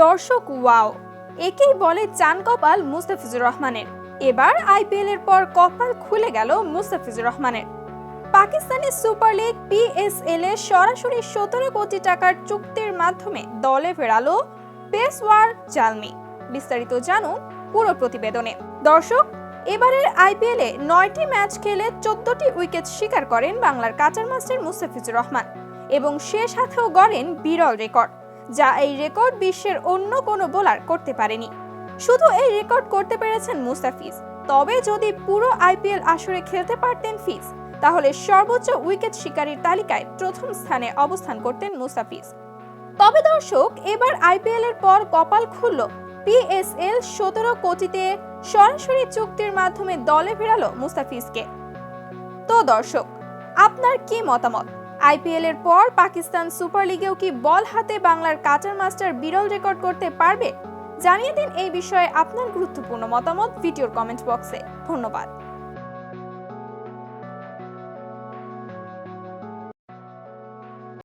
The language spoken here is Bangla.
দর্শক ওয়াও। একেই বলে চান কপাল মুস্তাফিজুর রহমানের। এবার আইপিএল এর পর কপাল খুলে গেল মুস্তাফিজুর রহমানের। পাকিস্তানি সুপার লিগ পিএসএল এ সরাসরি সতেরো কোটি টাকার চুক্তির মাধ্যমে দলে ফেরালো পেসওয়ার জালমি বিস্তারিত জানুন পুরো প্রতিবেদনে। দর্শক, এবারের আইপিএল এ নয়টি ম্যাচ খেলে চোদ্দটি উইকেট শিকার করেন বাংলার কাচার মাস্টার মুস্তাফিজুর রহমান এবং শেষ সাথেও গড়েন বিরল রেকর্ড। যা এই রেকর্ড বিশ্বের অন্য কোনো বোলার করতে পারেনি। শুধু এই রেকর্ড করতে পেরেছেন মুস্তাফিজ। তবে যদি পুরো আইপিএল আসরে খেলতে পারতেন ফিজ, তাহলে সর্বোচ্চ উইকেট শিকারীর তালিকায় প্রথম স্থানে অবস্থান করতেন মুস্তাফিজ। তবে দর্শক, এবার আইপিএল এর পর কপাল খুলল। পিএসএল সতেরো কোটিতে সরাসরি চুক্তির মাধ্যমে দলে ফেরালো মুস্তাফিজকে। তো দর্শক, আপনার কি মতামত? আইপিএল এর পর পাকিস্তান সুপার লিগেও কি বল হাতে বাংলার কাটার মাস্টার বিরল রেকর্ড করতে পারবে? জানিয়ে দিন এই বিষয়ে আপনার গুরুত্বপূর্ণ মতামত ভিডিওর কমেন্ট বক্সে। ধন্যবাদ।